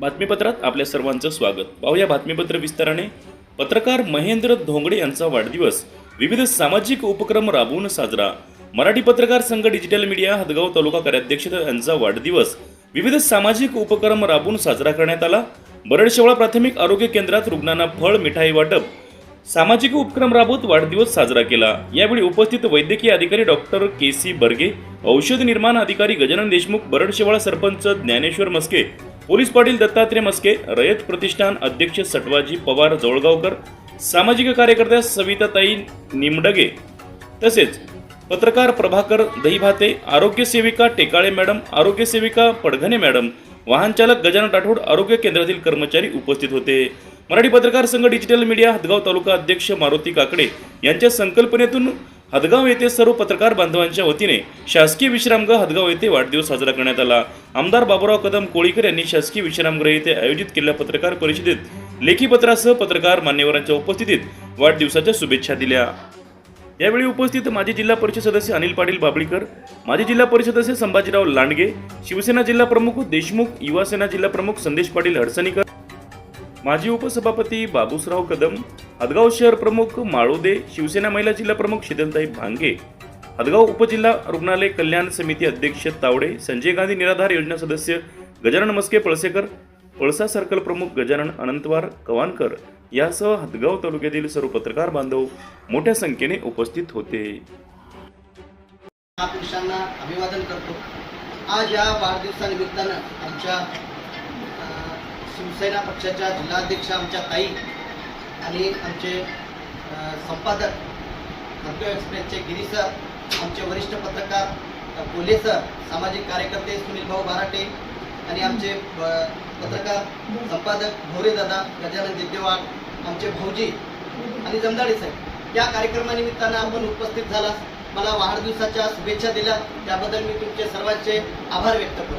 बातमीपत्रात आपल्या सर्वांचं स्वागत. पाहूया बातमीपत्र विस्ताराने. पत्रकार महेंद्र धोंगडे यांचा वाढदिवस. विविध सामाजिक उपक्रम राबवून साजरा. मराठी पत्रकार संघ डिजिटल मीडिया हदगाव तालुका कार्याध्यक्ष यांचा वाढदिवस. विविध सामाजिक उपक्रम राबवून साजरा करण्यात आला. बरडशेवळा प्राथमिक आरोग्य केंद्रात रुग्णांना फळ मिठाई वाटप. सामाजिक उपक्रम राबवत वाढदिवस साजरा केला. यावेळी उपस्थित वैद्यकीय अधिकारी डॉक्टर के सी बर्गे औषध निर्माण अधिकारी गजानन देशमुख बरडशेवाळा सरपंच ज्ञानेश्वर मस्के पोलीस पाटील दत्तात्रय मस्के रयत प्रतिष्ठान अध्यक्ष सटवाजी पवार जवळगावकर सामाजिक कार्यकर्त्या सविताताई निमडगे तसेच पत्रकार प्रभाकर दहीभाते आरोग्य सेविका टेकाळे मॅडम आरोग्य सेविका पडघणे मॅडम वाहनचालक गजानन राठोड आरोग्य केंद्रातील कर्मचारी उपस्थित होते. मराठी पत्रकार संघ डिजिटल मीडिया हदगाव तालुका अध्यक्ष मारुती काकडे यांच्या संकल्पनेतून हदगाव येथे सर्व पत्रकार बांधवांच्या वतीने शासकीय विश्रामगृह हदगाव येथे वाढदिवस साजरा करण्यात आला. आमदार बाबुराव कदम कोळीकर यांनी शासकीय विश्रामगृह येथे आयोजित केलेल्या पत्रकार परिषदेत लेखी पत्रासह पत्रकार मान्यवरांच्या उपस्थितीत वाढदिवसाच्या शुभेच्छा दिल्या. यावेळी उपस्थित माजी जिल्हा परिषद सदस्य अनिल पाटील बाबळीकर माजी जिल्हा परिषद सदस्य संभाजीराव लांडगे शिवसेना जिल्हा प्रमुख देशमुख युवासेना जिल्हा प्रमुख संदेश पाटील हडसणीकर माजी उपसभापती बाबूसराव कदम हदगाव शहर प्रमुख माळोदे शिवसेना महिला जिल्हा प्रमुख शीतलताई भांगे हदगाव उपजिल्हा रुग्णालय कल्याण समिती अध्यक्ष तावडे संजय गांधी निराधार योजना सदस्य गजानन मस्के पळसेकर पळसा सर्कल प्रमुख गजानन अनंतवार कवानकर यासह हदगाव तालुक्यातील सर्व पत्रकार बांधव मोठ्या संख्येने उपस्थित होते. महापुरुषांना अभिवादन करतो. आज या वाढदिवसानिमित्तानं आमच्या शिवसेना पक्षाच्या जिल्हाध्यक्ष आमच्या ताई आणि आमचे संपादक हरदेव एक्सप्रेसचे गिरी सर आमचे वरिष्ठ पत्रकार अ, कोल्हे सर सामाजिक कार्यकर्ते सुनील भाऊ बाराटे आणि आमचे पत्रकार संपादक भोरे दादा गजानन जिद्देवाड आमचे भाऊजी आणि जमदाडे साहेब. या कार्यक्रमानिमित्तानं आपण उपस्थित झालास मला वाढदिवसाच्या शुभेच्छा दिल्या त्याबद्दल मी तुमचे सर्वांचे आभार व्यक्त करतो.